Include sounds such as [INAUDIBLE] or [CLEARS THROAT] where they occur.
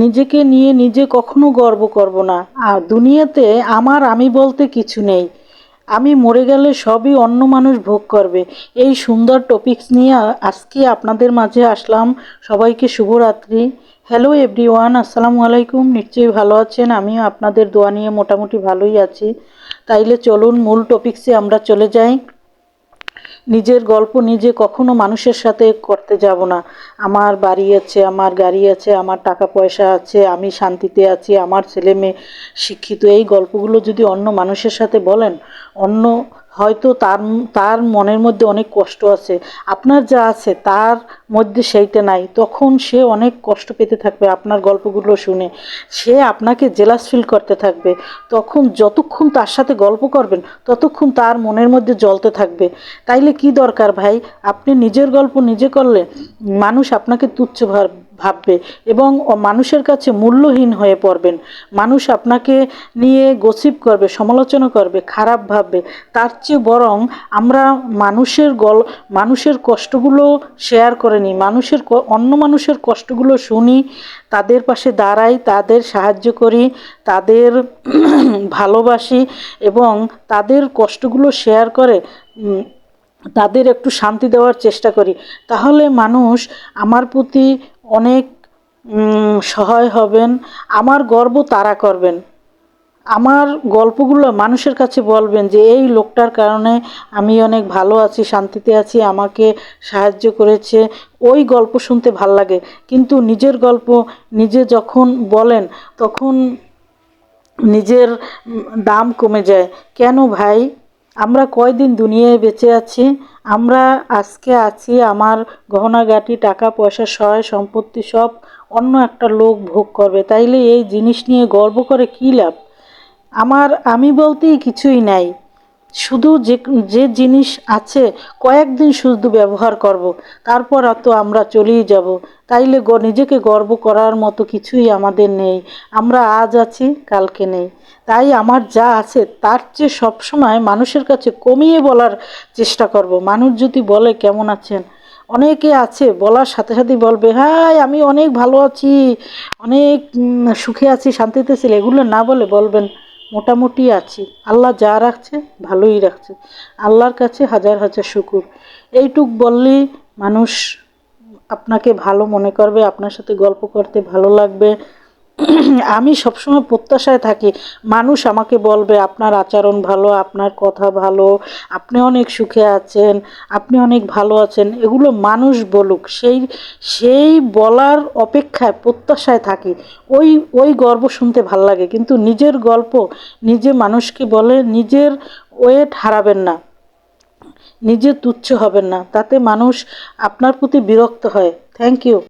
নিজেকে নিয়ে নিজে কখনো গর্ব করব না। আর দুনিয়াতে আমার আমি বলতে কিছু নেই। আমি মরে গেলে সবই অন্য মানুষ ভোগ করবে। এই সুন্দর টপিকস নিয়ে আজকে আপনাদের মাঝে আসলাম। সবাইকে শুভরাত্রি। হ্যালো এভরিওয়ান আসসালামু আলাইকুম। নিশ্চয়ই ভালো আছেন। আমিও আপনাদের দোয়া নিয়ে মোটামুটি ভালোই আছি। তাইলে চলুন মূল টপিকসে আমরা চলে যাই। নিজের গল্প নিজে কখনো মানুষের সাথে করতে যাব না। আমার বাড়ি আছে, আমার গাড়ি আছে, আমার টাকা পয়সা আছে, আমি শান্তিতে আছি, আমার ছেলে মেয়ে শিক্ষিত। এই গল্পগুলো যদি অন্য মানুষের সাথে বলেন, অন্য হয়তো তার তার মনের মধ্যে অনেক কষ্ট আছে। আপনার যা আছে, তার মধ্যে সেইটা নাই। তখন সে অনেক কষ্ট পেতে থাকবে আপনার গল্পগুলো শুনে। সে আপনাকে জেলাস ফিল করতে থাকবে। তখন যতক্ষণ তার সাথে গল্প করবেন, ততক্ষণ তার মনের মধ্যে জ্বলতে থাকবে। তাইলে কি দরকার ভাই? আপনি নিজের গল্প নিজে করলে মানুষ আপনাকে তুচ্ছ ভাববে এবং মানুষের কাছে মূল্যহীন হয়ে পড়বেন। মানুষ আপনাকে নিয়ে গসিপ করবে, সমালোচনা করবে, খারাপ ভাববে। তার চেয়ে বরং আমরা মানুষের গল মানুষের কষ্টগুলো শেয়ার করে নিই, মানুষের অন্য মানুষের কষ্টগুলো শুনি, তাদের পাশে দাঁড়াই, তাদের সাহায্য করি, তাদের [CLEARS THROAT] ভালোবাসি এবং তাদের কষ্টগুলো শেয়ার করে তাদের একটু শান্তি দেওয়ার চেষ্টা করি। তাহলে মানুষ আমার প্রতি অনেক সহায় হবেন। আমার গর্ব তারা করবেন। আমার গল্পগুলো মানুষের কাছে বলবেন যে, এই লোকটার কারণে আমি অনেক ভালো আছি, শান্তিতে আছি, আমাকে সাহায্য করেছে। ওই গল্প শুনতে ভালো লাগে। কিন্তু নিজের গল্প নিজে যখন বলেন, তখন নিজের দাম কমে যায়। কেন ভাই? আমরা কয়দিন দুনিয়ায় বেঁচে আছি? আমরা আজকে আছি, আমার গহনাগাটি টাকা, পয়সা, সহায় সম্পত্তি সব অন্য একটা লোক ভোগ করবে। তাইলে এই জিনিস নিয়ে গর্ব করে কী লাভ? আমার, আমি বলতেই কিছুই নাই। শুধু যে যে জিনিস আছে, কয়েকদিন শুধু ব্যবহার করব, তারপর তো আমরা চলেই যাব। তাইলে নিজেকে গর্ব করার মতো কিছুই আমাদের নেই। আমরা আজ আছি, কালকে নেই। তাই আমার যা আছে, তার চেয়ে সবসময় মানুষের কাছে কমিয়ে বলার চেষ্টা করব। মানুষ যদি বলে, কেমন আছেন? অনেকে আছে, বলার সাথে সাথে বলবে হ্যাঁ আমি অনেক ভালো আছি, অনেক সুখে আছি, শান্তিতে ছিল এগুলো না বলে বলবেন। মোটামুটি আছি। আল্লাহ যা রাখছে, ভালোই রাখছে। আল্লাহর কাছে হাজার হাজার শুকুর। এইটুক বললেই মানুষ আপনাকে ভালো মনে করবে, আপনার সাথে গল্প করতে ভালো লাগবে। [CLEARS THROAT] আমি সবসময় প্রত্যাশায় থাকি, মানুষ আমাকে বলবে, আপনার আচরণ ভালো, আপনার কথা ভালো, আপনি অনেক সুখে আছেন, আপনি অনেক ভালো আছেন। এগুলো মানুষ বলুক, সেই সেই বলার অপেক্ষায় প্রত্যাশায় থাকি। ওই ওই গর্ব শুনতে ভালো লাগে, কিন্তু নিজের গল্প নিজে মানুষকে বলে নিজের ওয়েট হারাবেন না, নিজে তুচ্ছ হবেন না, তাতে মানুষ আপনার প্রতি বিরক্ত হয়। Thank you.